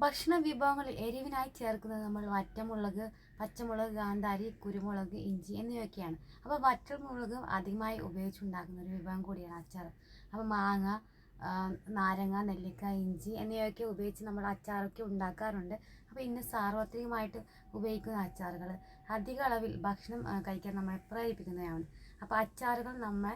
ഭക്ഷണ വിഭവങ്ങളിൽ എരിവിനായി ചേർക്കുന്നത് നമ്മൾ വറ്റമുളക് പച്ചമുളക് കാന്താരി കുരുമുളക് ഇഞ്ചി എന്നിവയൊക്കെയാണ്. അപ്പോൾ വറ്റമുളക് അധികമായി ഉപയോഗിച്ചുണ്ടാക്കുന്ന ഒരു വിഭവം കൂടിയാണ് അച്ചാർ. അപ്പോൾ മാങ്ങ നാരങ്ങ നെല്ലിക്ക ഇഞ്ചി എന്നിവയൊക്കെ ഉപയോഗിച്ച് നമ്മൾ അച്ചാറൊക്കെ ഉണ്ടാക്കാറുണ്ട്. അപ്പോൾ ഇന്ന് സാർവത്രികമായിട്ട് ഉപയോഗിക്കുന്ന അച്ചാറുകൾ അധിക അളവിൽ ഭക്ഷണം കഴിക്കാൻ നമ്മളെ പ്രേരിപ്പിക്കുന്നതാണ് അപ്പോൾ അച്ചാറുകൾ നമ്മൾ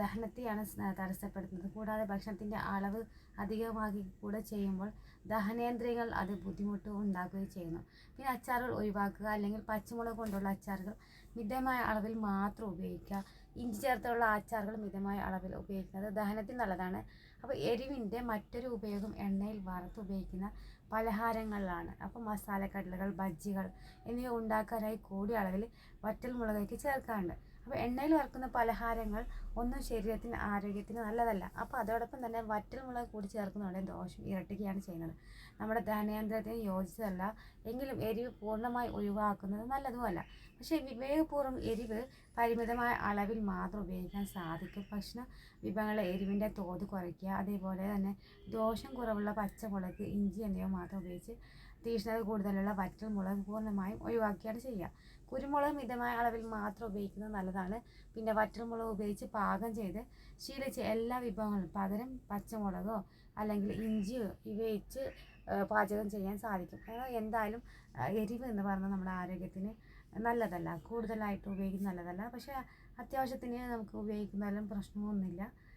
ദഹനത്തെയാണ് തടസ്സപ്പെടുത്തുന്നത്. കൂടാതെ ഭക്ഷണത്തിന്റെ അളവ് അധികമാക്കി കൂടെ ചെയ്യുമ്പോൾ ദഹനേന്ദ്രിയങ്ങൾ അത് ബുദ്ധിമുട്ട് ഉണ്ടാക്കുകയും ചെയ്യുന്നു. പിന്നെ അച്ചാറുകൾ ഒഴിവാക്കുക അല്ലെങ്കിൽ പച്ചമുളക് കൊണ്ടുള്ള അച്ചാറുകൾ മിതമായ അളവിൽ മാത്രം ഉപയോഗിക്കുക. ഇഞ്ചി ചേർത്തുള്ള ആച്ചാറുകൾ മിതമായ അളവിൽ ഉപയോഗിക്കുന്നത് ദഹനത്തിന് നല്ലതാണ്. അപ്പോൾ എരിവിന്റെ മറ്റൊരു ഉപയോഗം എണ്ണയിൽ വറുത്ത് ഉപയോഗിക്കുന്ന പലഹാരങ്ങളിലാണ്. അപ്പോൾ മസാലക്കടലുകൾ ബജ്ജികൾ എന്നിവ ഉണ്ടാക്കാനായി കൂടിയ അളവിൽ വറ്റൽ മുളകൊക്കെ ചേർക്കാറുണ്ട്. അപ്പോൾ എണ്ണയിൽ വറുക്കുന്ന പലഹാരങ്ങൾ ഒന്നും ശരീരത്തിന് ആരോഗ്യത്തിന് നല്ലതല്ല. അപ്പോൾ അതോടൊപ്പം തന്നെ വറ്റൽ മുളക് കൂടി ചേർക്കുന്നതോടെ ദോഷം ഇരട്ടുകയാണ് ചെയ്യുന്നത്. നമ്മുടെ ധനയന്ത്രത്തിന് യോജിച്ചതല്ല. എങ്കിലും എരിവ് പൂർണമായി ഒഴിവാക്കുന്നത് നല്ലതുമല്ല. പക്ഷേ വിവേകപൂർവം എരിവ് പരിമിതമായ അളവിൽ മാത്രം ഉപയോഗിക്കാൻ സാധിക്കും. ഭക്ഷണ വിഭവങ്ങൾ എരിവിന്റെ തോത് കുറയ്ക്കുക അതേപോലെ തന്നെ ദോഷം കുറവുള്ള പച്ചമുളക് ഇഞ്ചി എന്നിവ മാത്രം ഉപയോഗിച്ച് തീക്ഷ്ണത കൂടുതലുള്ള വറ്റൽ മുളക് പൂർണമായും ഒഴിവാക്കുകയാണ് ചെയ്യുക. കുരുമുളക് മിതമായ അളവിൽ മാത്രം ഉപയോഗിക്കുന്നത് നല്ലതാണ്. പിന്നെ വറ്റൽമുളക് ഉപയോഗിച്ച് പാകം ചെയ്ത് ശീലിച്ച് എല്ലാ വിഭവങ്ങളും പകരം പച്ചമുളകോ അല്ലെങ്കിൽ ഇഞ്ചിയോ ഉപയോഗിച്ച് പാചകം ചെയ്യാൻ സാധിക്കും. എന്തായാലും എരിവ് എന്ന് പറഞ്ഞാൽ നമ്മുടെ ആരോഗ്യത്തിന് നല്ലതല്ല. കൂടുതലായിട്ട് ഉപയോഗിക്കുന്നത് നല്ലതല്ല. പക്ഷേ അത്യാവശ്യത്തിന് നമുക്ക് ഉപയോഗിക്കുന്നതിലും പ്രശ്നമൊന്നുമില്ല.